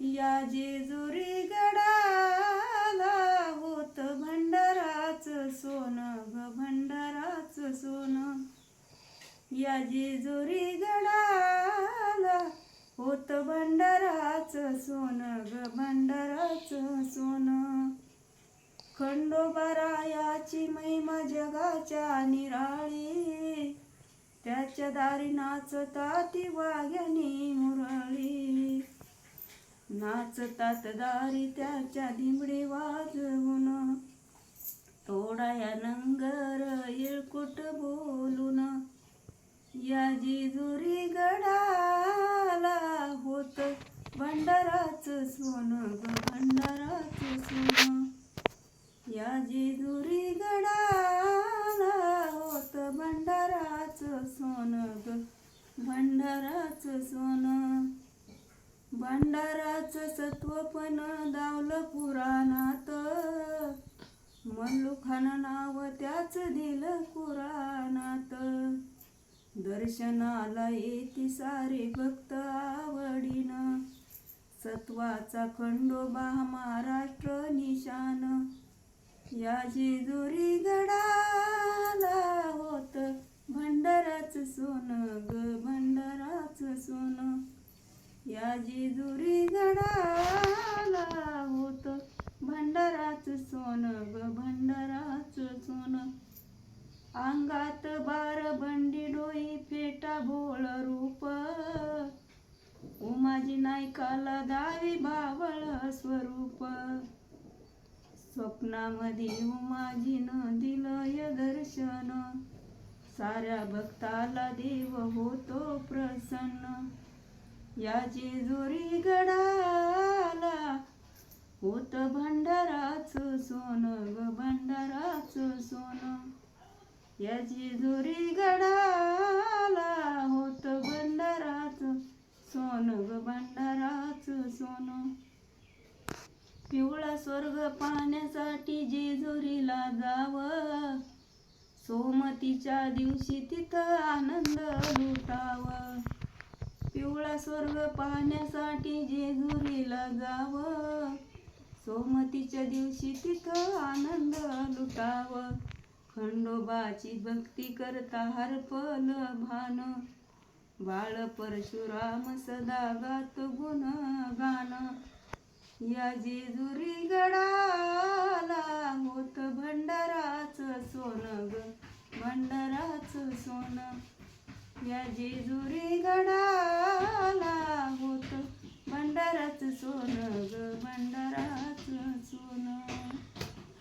या जेजुरी गडाला होत भंडाराच सोन ग भंडाराच सोन. या जेजुरी गडाला होत भंडाराच सोन ग भंडाराच सोन. खंडोबारायाची महिमा जगाच्या निराळी त्याच्या दारी नाचतात वाघ्यानी नाचतात दारी त्याच्या दिमडी वाजवून. तोडाया नंगर येळकुट बोलून या जिजुरी गडाला होत भंडाराच सोन ग भंडाराच सोन. या जिजुरी गडाला होत भंडाराच सोन ग भंडाराच सोन. भंडाराचं सत्व पण दावलं पुराणात. मल्लुखान नाव त्याच दिलं पुराणात. दर्शनाला येती सारे भक्त आवडीनं. सत्वाचा खंडोबा महाराष्ट्र निशान. या जेजुरी गडाला होत भंडाराच सोन ग भंडाराच सोनं. या दुरी झाडाला होत भंडाराच सोन ग भंडाराच सोन. अंगात बार बंडी डोई फेटा भोळ रूप. उमाजी नायकाला दावी बावळ स्वरूप. स्वप्नामध्ये उमाजीनं दिलंय दर्शन. साऱ्या भक्ताला देव होतो प्रसन्न. या जेजुरी गडाला होत भंडाराच सोन ग भंडाराच सोन. या जेजुरी गडाला होत भंडाराच सोन ग भंडाराच सोन. पिवळा स्वर्ग पाहण्यासाठी जेजुरीला जावं. सोमतीच्या दिवशी तिथं आनंद लुटावं. पिवळा स्वर्ग पाहण्यासाठी जेजुरीला जावं. सोमतीच्या दिवशी तिथं आनंद लुटावं. खंडोबाची भक्ती करता हरपल भान. बाळ परशुराम सदा गात गुण गाण या जेजुरी गडाला होत भंडाराच सोनं ग. भंडाराच सोनं. या जेजुरी गडाला हो